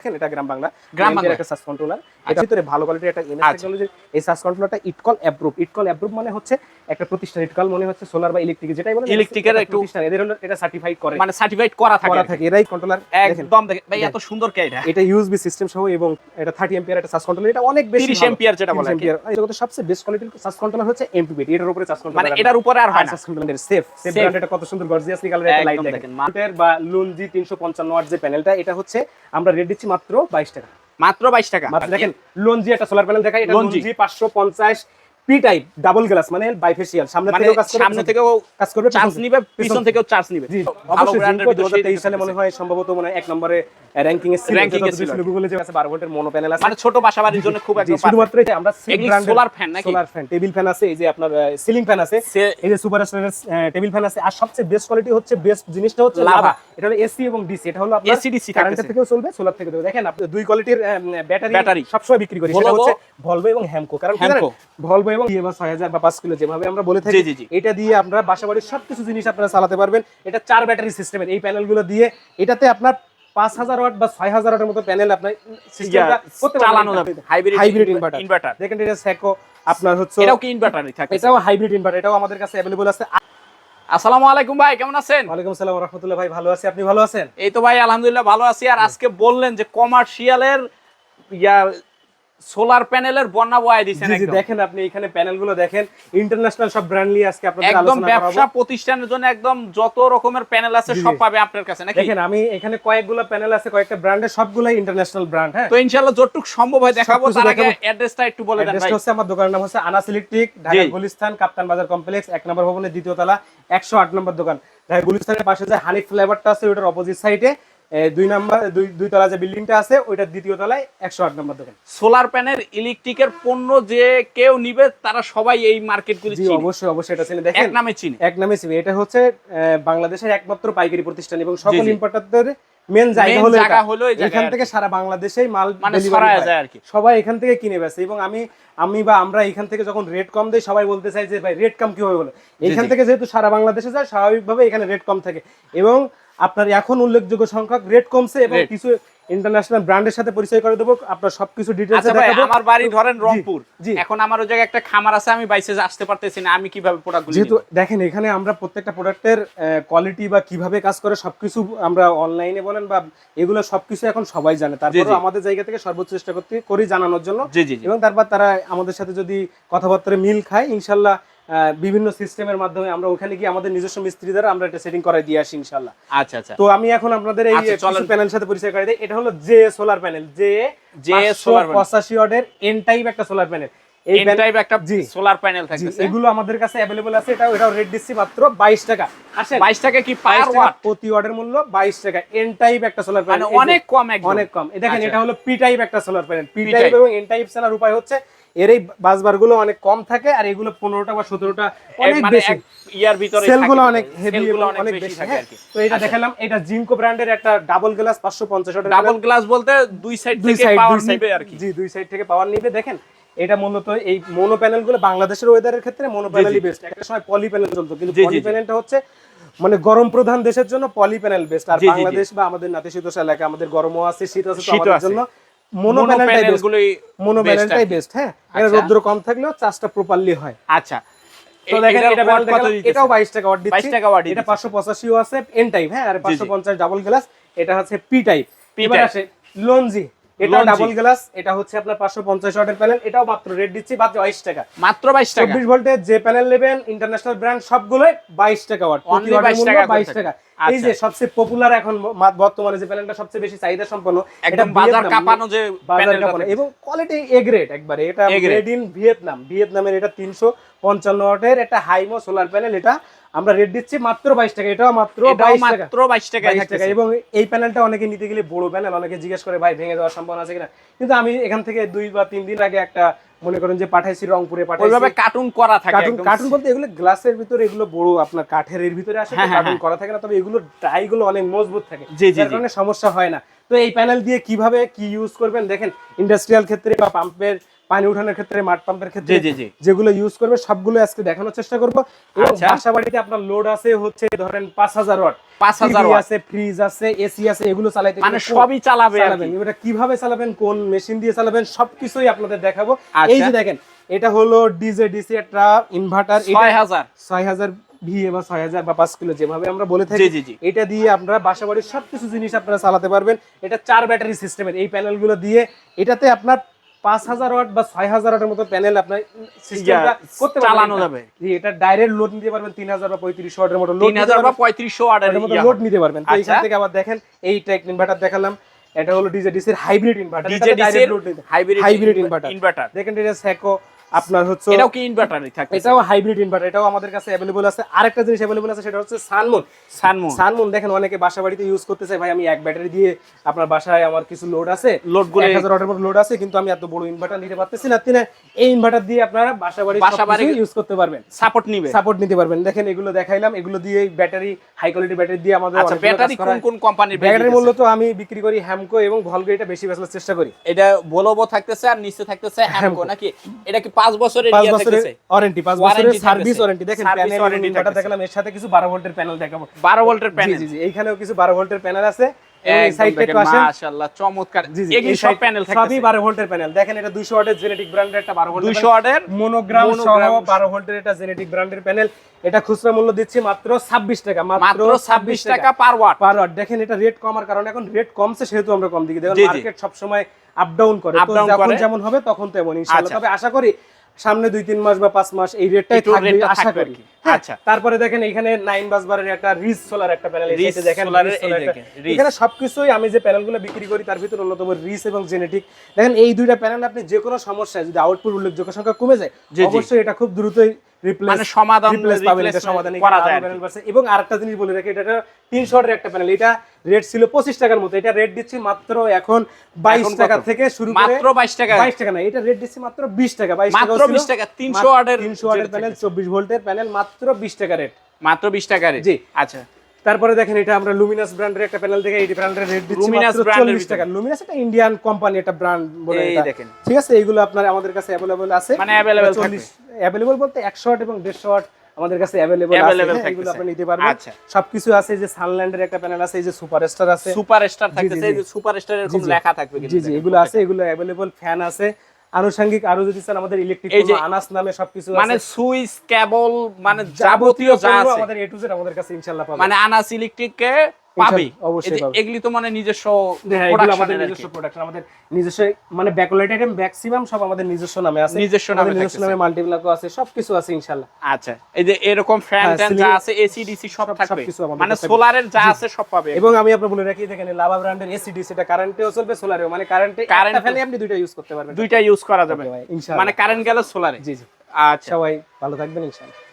দেখেন এটা গ্রাম বাংলা। গ্রাম বাংলা। একটা সাস কন্ট্রোলার এটা ভিতরে ভালো কোয়ালিটির একটা এমএস আচ্ছা। এই সাস কন্ট্রোলারটা ইটকল অ্যাপ্রুভ ইটকল অ্যাপ্রুভ মানে হচ্ছে একটা প্রতিষ্ঠান। ইটকল মানে হচ্ছে সোলার বা ইলেকট্রিক যেটাই বলেন Electric একটা প্রতিষ্ঠান। এদের হলো এটা সার্টিফাইড করে। মানে সার্টিফাইড করা থাকে। করা থাকে। এরাই কন্ট্রোলার একদম দেখে ভাই এত সুন্দর কে এটা? এটা ইউএসবি সিস্টেম সহ এবং এটা 30 এম্পিয়ার একটা সাস কন্ট্রোলার এটা অনেক বেশি 30 ভালো। যেটা বলে 30 আর কি। ampere। এই জগতের সবচেয়ে বেস্ট কোয়ালিটির সাস কন্ট্রোলার হচ্ছে এটার উপরে সাস কন্ট্রোলার মানে এটার উপরে আর হয় না। সাস কন্ট্রোলার সেফ সেফ এটা কত সুন্দর গর্জিয়াস কালারের একটা লাইট একদম দেখেন। দেখেন, বা লুনজি 355 ওয়াট যে প্যানেলটা এটা হচ্ছে আমরা রেট দিচ্ছি মাত্র 22 টাকা। মাত্র 22 টাকা। দেখেন লঞ্জি একটা সোলার প্যানেল দেখাই। লঞ্জি। পাঁচশো 550 পি টাইপ ডাবল গ্লাস মানে বাইফেশিয়াল সামনে মানে থেকেও কাজ করবে সামনে থেকেও কাজ করবে চার্জ নিবে পিছন থেকেও চার্জ নিবে। অবশ্যই ব্র্যান্ডের জিনকো ভিতরে সেই 2023 সালে মনে হয় সম্ভবত মনে হয় এক নম্বরে র‍্যাঙ্কিং এ ছিল Ranking এ ছিল। গুগলে যে আছে 12 ভোল্টের মোনো প্যানেল আছে। মানে ছোট বাসাবাড়ির জন্য খুব একদম শুধুমাত্র আমরা solar fan নাকি? সোলার ফ্যান টেবিল ফ্যান আছে এই যে আপনার সিলিং ফ্যান আছে এই যে সুপার স্টারের টেবিল ফ্যান আছে। আর সবচেয়ে বেস্ট কোয়ালিটি হচ্ছে বেস্ট জিনিসটা হচ্ছে লাভা। এটা হলো এসি এবং ডিসি এটা হলো আপনার DC কারেন্টের থাকতেছে। থেকেও চলবে সোলার থেকে দেখেন আপনি দুই কোয়ালিটির ব্যাটারি। সবসময় বিক্রি করি। সেটা হচ্ছে ভলভো এবং হ্যামকো কারণ ভলভো এবং বা 6000 বা 5 কিলো যেভাবে আমরা বলে থাকি। এটা দিয়ে আপনারা বাসাবাড়ির সবকিছু জিনিস আপনারা চালাতে পারবেন। এটা চার ব্যাটারি সিস্টেমের এই প্যানেলগুলো দিয়ে এটাতে আপনার পাঁচ হাজার ওয়াট বা ছয় হাজার ওয়াটের মতো প্যানেল আপনার চালানো যাবে। হাইব্রিড ইনভার্টার ইনভার্টার দেখেন এটা সেকো আপনার হচ্ছে এটাও কি ইনভার্টারই থাকে এটাও হাইব্রিড ইনভার্টার এটাও আমাদের কাছে অ্যাভেলেবল আছে। আসসালামু আলাইকুম ভাই কেমন আছেন? ওয়ালাইকুম আসসালাম রাহমাতুল্লাহ ভাই ভালো আছি। আপনি ভালো আছেন? এই তো ভাই আলহামদুলিল্লাহ ভালো আছি। আর আজকে বললেন যে কমার্শিয়ালের ইয়া সোলার প্যানেলের বন্যা বয়ে দিছেন জি জি দেখেন আপনি এখানে প্যানেলগুলো দেখেন। ইন্টারন্যাশনাল সব ব্র্যান্ড নিয়ে আজকে আপনাদের একদম ব্যবসা প্রতিষ্ঠানের জন্য একদম যত রকমের প্যানেল আছে সব। পাবে আপনার কাছে নাকি? দেখেন আমি এখানে কয়েকগুলো প্যানেল আছে কয়েকটা ব্র্যান্ডের সবগুলাই ইন্টারন্যাশনাল ব্র্যান্ড হ্যাঁ? তো ইনশাআল্লাহ যতটুকু সম্ভব হয় দেখাবো তার আগে অ্যাড্রেসটা একটু বলে দেন ভাই। অ্যাড্রেসটা হচ্ছে আমার দোকানের নাম হচ্ছে আনাস ইলেকট্রিক ঢাকা গুলিস্তান কাপ্তান বাজার কমপ্লেক্স এক নম্বর ভবনের দ্বিতীয় তলা একশো আট নম্বর দোকান। ঢাকা গুলিস্তানের পাশে যে হানিফ ফ্লেভারটা আছে ওটার অপোজিট সাইডে দুই নাম্বার দুই দুই তলা যে বিল্ডিংটা আছে ওইটার দ্বিতীয় তলায় একশো আট নম্বর দোকান। সোলার প্যানেল ইলেকট্রিকের পণ্য যে কেউ নিবে তারা সবাই এই মার্কেটগুলি অবশ্যই অবশ্যই এটা চিনে। এক নামে চিনে। এক নামে চিনি। এটা হচ্ছে বাংলাদেশের একমাত্র পাইকারি প্রতিষ্ঠান এবং সকল ইম্পোর্টারদের মেন জায়গা হলো জায়গা হলো এখান থেকে সারা বাংলাদেশেই মাল মানে ছড়ায় যায় আর কি। সবাই এখান থেকে কিনে বেছে এবং আমি আমি বা আমরা এখান থেকে যখন রেট কম দেই সবাই বলতে চাই যে ভাই রেট কম কীভাবে হলো? এখান থেকে যেহেতু সারা বাংলাদেশে যায় স্বাভাবিকভাবে এখানে রেট কম থাকে। এবং আপনার এখন উল্লেখযোগ্য সংখ্যক রেট কমছে এবং কিছু ইন্টারন্যাশনাল ব্র্যান্ডের সাথে পরিচয় করে দেবো। আপনার সবকিছু ডিটেলস আচ্ছা দেখাবো। আমার বাড়ি ধরেন রংপুর। এখন আমার ওই জায়গায় একটা খামার আছে আমি বাইসে আসতে পারতেছি না আমি কীভাবে প্রোডাক্টগুলি যেহেতু দেখেন এখানে আমরা প্রত্যেকটা প্রোডাক্টের কোয়ালিটি বা কীভাবে কাজ করে সবকিছু আমরা অনলাইনে বলেন বা এগুলো সবকিছু এখন সবাই জানে। তারপরে আমাদের জায়গা থেকে সর্বোচ্চ চেষ্টা করতে করি জানানোর জন্য। জি জি জি। এবং তারপর তারা আমাদের সাথে যদি কথাবার্তা মিল খায় ইনশাল্লাহ আহ, বিভিন্ন সিস্টেমের মাধ্যমে আমরা ওখানে গিয়ে আমাদের নিজস্ব মিস্ত্রি দ্বারা আমরা এটা সেটিং করাই দিয়ে আসি ইনশাআল্লাহ। আচ্ছা আচ্ছা। তো আমি এখন আপনাদের এই প্যানেলের সাথে পরিচয় করে দিই। এটা হলো J solar panel J J solar panel। পঁচাশি ওয়াটের এন টাইপ একটা সোলার প্যানেল এই টাইপ একটা সোলার প্যানেল জি, এগুলো আমাদের কাছে অ্যাভেলেবল আছে। এটা এটাও রেট দিচ্ছি মাত্র 22 টাকা। আসেন। 22 টাকা কি পার ওয়াট প্রতি ওয়াটের মূল্য 22 টাকা। এন টাইপ একটা সোলার প্যানেল অনেক কম একদম। অনেক কম। দেখেন। এটা হলো পি টাইপ একটা সোলার প্যানেল পি টাইপ এবং এন টাইপ সেলার উপায় হচ্ছে এর এই বাসবারগুলো অনেক কম থাকে আর এগুলো 15টা বা 17টা অনেক বেশি। ইয়ার ভিতরে সেলগুলো অনেক হেভি অনেক বেশি থাকে আর কি। তো এটা দেখালাম এটা জিঙ্কো ব্র্যান্ডের একটা ডাবল গ্লাস 550 ওয়াটের ডাবল গ্লাস বলতে দুই সাইড থেকে পাওয়ার আর কি। জি দুই সাইড থেকে পাওয়ার নিবে। দেখেন এটা মূলত এই মোনো প্যানেলগুলো বাংলাদেশের ওয়েদারের ক্ষেত্রে মোনো প্যানেলই বেস্ট একটা সময় পলি প্যানেল চলতো কিন্তু পলি প্যানেলটা হচ্ছে মানে গরম প্রধান দেশের জন্য পলি প্যানেল বেস্ট আর। বাংলাদেশ বা আমাদের নাতিশীতোষ্ণ এলাকা আমাদের গরমও আছে শীত আছে তো আমাদের জন্য মোনো Mono প্যানেলটাই বেস্ট গুলোই মোনো প্যানেলটাই বেস্ট হ্যাঁ? এটা আচ্ছা। রৌদ্র কম থাকলেও চার্জটা প্রপারলি হয়। আচ্ছা। তো দেখেন এটা ওয়াট এটাও 22 টাকা ওয়াট দিচ্ছি। 22 টাকা watt এটা দিতেছে। 585 ও আছে এন টাইপ হ্যাঁ? আর জি, জি। 550 ডাবল গ্লাস এটা হচ্ছে পি টাইপ এবার আসে লঞ্জি এটা ডাবল গ্লাস এটা হচ্ছে আপনার 550 ওয়াটের প্যানেল এটাও মাত্র রেট দিচ্ছি মাত্র 22 টাকা। মাত্র 22 টাকা। 24 ভোল্টের যে প্যানেল নেবেন ইন্টারন্যাশনাল ব্র্যান্ড সবগুলোই 22 টাকা ওয়াট প্রতি ওয়াটের মূল্য টাকা করে 22 টাকা এই যে আচ্ছা। সবচেয়ে পপুলার এখন বর্তমানে যে প্যানেলটা সবচেয়ে বেশি চাহিদা সম্পন্ন বাজার কাঁপানো যে প্যানেলটা এবং কোয়ালিটি এ গ্রেড একবারে। এটা মেড ইন ভিয়েতনাম। ভিয়েতনামের এটা তিনশো পঞ্চান্ন ওয়াটের একটা হাইমো সোলার প্যানেল এটা আমরা রেট দিচ্ছি মাত্র বাইশ টাকা এটাও মাত্র এটাও বাইশ টাকা। মাত্র 22 টাকায় 22 টাকা এবং এই প্যানেলটা অনেকে নিতে গেলে বড় প্যানেল অনেকে জিজ্ঞেস করে ভাই ভেঙে যাওয়ার সম্ভাবনা আছে কিনা? কিন্তু আমি এখান থেকে দুই বা তিন দিন আগে একটা মনে করেন যে পাঠাইছি রংপুরে পাঠাইছি। ওইভাবে কার্টুন করা থাকে কার্টুন কার্টুন বলতে এগুলো গ্লাসের ভিতরে এগুলো বড় আপনার কাঠের এর ভিতরে আসে হ্যাঁ, হ্যাঁ, কার্টুন করা থাকে না তবে এগুলো ডাই গুলো অনেক মজবুত থাকে। যার কারণে সমস্যা হয় না। তো এই প্যানেল দিয়ে কীভাবে কি ইউজ করবেন? দেখেন ইন্ডাস্ট্রিয়াল ক্ষেত্রে বা পাম্পের পানি উঠানোর ক্ষেত্রে মাঠ পাম্পের ক্ষেত্রে যেগুলো ইউজ করবে সবগুলো আজকে দেখানোর চেষ্টা করব। আচ্ছা। বাসা বাড়িতে আপনার লোড আছে হচ্ছে ধরেন পাঁচ হাজার ওয়াট পাঁচ হাজার আছে ফ্রিজ আছে এসি আছে এগুলো চালাইতে মানে সবই চালাবে। এটা কীভাবে চালাবেন কোন মেশিন দিয়ে চালাবেন সবকিছুই আপনাদের দেখাবো। আচ্ছা। এই যে দেখেন এটা হলো ডিজে ডিসি একটা ইনভার্টার ছয় হাজার। ছয় হাজার ভিএ বা ছয় হাজার বা পাঁচ কিলো যেভাবে আমরা বলে থাকি জি, জি, জি। এটা দিয়ে আপনারা বাসা বাড়ির সবকিছু জিনিস আপনারা চালাতে পারবেন। এটা চার ব্যাটারি সিস্টেমের এই প্যানেলগুলো দিয়ে এটাতে আপনার পাঁচ হাজার ওয়াট বা ছয় হাজার ওয়াটের মতো প্যানেল আপনার করতে চালানো। যাবে। এটা ডাইরেক্ট লোড নিতে পারবেন তিন হাজার বা পঁয়ত্রিশ ওয়াটের মতো লোড তিন হাজার বা পঁয়ত্রিশশো ওয়াটের মতো লোড নিতে পারবেন। তো এখান আচ্ছা। থেকে আবার দেখেন এই টেক ইনভার্টার দেখালাম। এটা হলো ডিজে ডিসির হাইব্রিড ইনভার্টার হাইব্রিড ইনভার্টার দেখেন এটা স্যাকো আপনার হচ্ছে এটাও কি ইনভার্টারই থাকে এটাও হাইব্রিড ইনভার্টার এটাও আমাদের কাছে অ্যাভেলেবল আছে। আরেকটা জিনিস অ্যাভেলেবল আছে সেটা হচ্ছে সানমুন সানমুন সানমুন দেখেন অনেকে বাসা বাড়িতে ইউজ করতে চায় ভাই আমি এক ব্যাটারি দিয়ে আপনার বাসায় আমার কিছু লোড আছে Load গুলো- এক হাজার ওয়াটের মতো লোড আছে কিন্তু আমি এত বড় ইনভার্টার নিতে পারতেছি না। তিনি এই ইনভার্টার দিয়ে আপনারা বাসা বাড়ি বাসা বাড়ি- ইউজ করতে পারবেন। সাপোর্ট নিবে। সাপোর্ট নিতে পারবেন। দেখেন এগুলো দেখাইলাম এগুলো দিয়ে ব্যাটারি হাই কোয়ালিটি ব্যাটারি দিয়ে আমাদের আচ্ছা ব্যাটারি কোন কোন কোম্পানির ব্যাটারির মূল্য তো আমি বিক্রি করি হ্যামকো এবং ভলগো এটা বেশি বেচার চেষ্টা করি। এটা বলব থাকতেছে আর নিচে থাকতেছে হ্যামকো নাকি? এটা কি পাঁচ বছরের পাঁচ বছরের ওয়ারেন্টি পাঁচ বছরের সার্ভিস ওয়ারেন্টি দেখেন প্যানেল দেখলাম এর সাথে কিছু বারো ভোল্টের প্যানেল দেখাবো। বারো ভোল্টের প্যানেল জি জি এইখানেও কিছু বারো ভোল্টের প্যানেল আছে। এবং এই সাইডটা একটু আসেন। মাশাআল্লাহ চমৎকার। জি জি এগুলি এই সব প্যানেল সবই থাকতেছে। বারো ভোল্টের প্যানেল দেখেন এটা দুইশো ওয়াটের জেনেটিক ব্র্যান্ডের একটা বারো ভোল্টের 200 ওয়াটের মনোগ্রাম সহ monogram বারো ভোল্টের এটা জেনেটিক ব্র্যান্ডের প্যানেল এটা খুচরা মূল্য দিচ্ছি মাত্র ছাব্বিশ টাকা মাত্র 26 টাকা। পার ওয়াট পার ওয়াট দেখেন এটা রেট কমার কারণে এখন রেট কমছে সেহেতু আমরা কম দিকে। দেখুন আপ ডাউন করে। তো যখন যেমন হবে তখন তেমন ইনশাআল্লাহ। আচ্ছা। তবে আশা করি সামনে দুই তিন মাস বা পাঁচ মাস এই রেটটাই থাকবে আশা করি। আচ্ছা। তারপরে দেখেন এখানে নাইন বাস বারের একটা রিস সোলার একটা প্যানেল Reese দেখেন। এখানে সবকিছুই আমি যে প্যানেলগুলো বিক্রি করি তার ভিতরে অন্যতম রিস এবং জেনেটিক দেখেন এই দুইটা প্যানেল আপনি যে কোনো সমস্যায় যদি আউটপুট উল্লেখযোগ্য সংখ্যা কমে যায়। অবশ্যই এটা খুব দ্রুতই মানে সমাধান রিপ্লেস পাবেন এটা replacement সমাধান করা যায় আর কি। প্যানেল পাচ্ছে এবং আরেকটা জিনিস বলে রাখি এটা তিনশো ওয়াটের একটা প্যানেল এটা রেট ছিল পঁচিশ টাকার মতো এটা রেট দিচ্ছি মাত্র এখন বাইশ টাকা থেকে শুরু করে মাত্র 22 টাকা? বাইশ টাকা না এটা রেট দিচ্ছি মাত্র বিশ টাকা বাইশ টাকা মাত্র 20 টাকা, 300 ওয়াটের তিনশো যেটা প্যানেল চব্বিশ ভোল্টের প্যানেল মাত্র বিশ টাকা রেট মাত্র 20 টাকা রে জি। আচ্ছা তারপরে দেখেন এটা আমরা লুমিনাস ব্র্যান্ডের একটা প্যানেল থেকে এই প্যানেলের রেট দিচ্ছি Luminous মাত্র brand এর 40 টাকা লুমিনাস একটা ইন্ডিয়ান কোম্পানি একটা ব্র্যান্ড বলে এই এটা। দেখেন। ঠিক আছে এইগুলো আপনার আমাদের কাছে अवेलेबल আছে মানে available अवेलेबल বলতে 100 ওয়াট এবং 150 ওয়াট আমাদের কাছে अवेलेबल আছে Available হ্যাঁ, এগুলো থাকতেছে। আপনি নিতে পারবেন আচ্ছা। সবকিছু আছে এই যে সানল্যান্ডের একটা প্যানেল আছে এই যে সুপারস্টার আছে সুপারস্টার জি, থাকতেছে জি। এই যে সুপারস্টার এরকম জি, জি। লেখা থাকবে কিন্তু জি জি দেখেন। এগুলো আছে এগুলো अवेलेबल ফ্যান আছে আনুষঙ্গিক আরও যদি চান আমাদের ইলেকট্রিক আনাস নামে সবকিছু মানে সুইচ কেবল মানে যাবতীয় যাবতীয় যা আছে। আমাদের এ টু জেড আমাদের কাছে ইনশাআল্লাহ পাবেন মানে আনাস ইলেকট্রিক কে পাবে। অবশ্যই পাবে। এগুলি তো মানে নিজস্ব হ্যাঁ, আমাদের নিজস্ব প্রোডাকশন আমাদের নিজস্ব মানে ব্যাকলাইট আইটেম ম্যাক্সিমাম সব আমাদের নিজস্ব নামে আছে। নিজস্ব নামে নিজস্ব নামে মাল্টিপ্লাকও আছে সবকিছু আছে ইনশাআল্লাহ। আচ্ছা এই যে এরকম ফ্যান ট্যান যা আছে এসি ডিসি সব থাকবে। মানে সোলারের যা আছে সব পাবে। এবং আমি আপনার বলে রাখি দেখেন লাভা ব্র্যান্ডের এসিডি সেটা কারেন্টেও চলবে সোলারেও মানে কারেন্টে একটা ফ্যানে আপনি দুইটা ইউজ করতে পারবেন। দুইটা ইউজ করা যাবে। ভাই, ইনশাআল্লাহ। মানে কারেন্ট গেলে সোলারে জি জি। আচ্ছা। সবাই ভালো থাকবেন ইনশাআল্লাহ।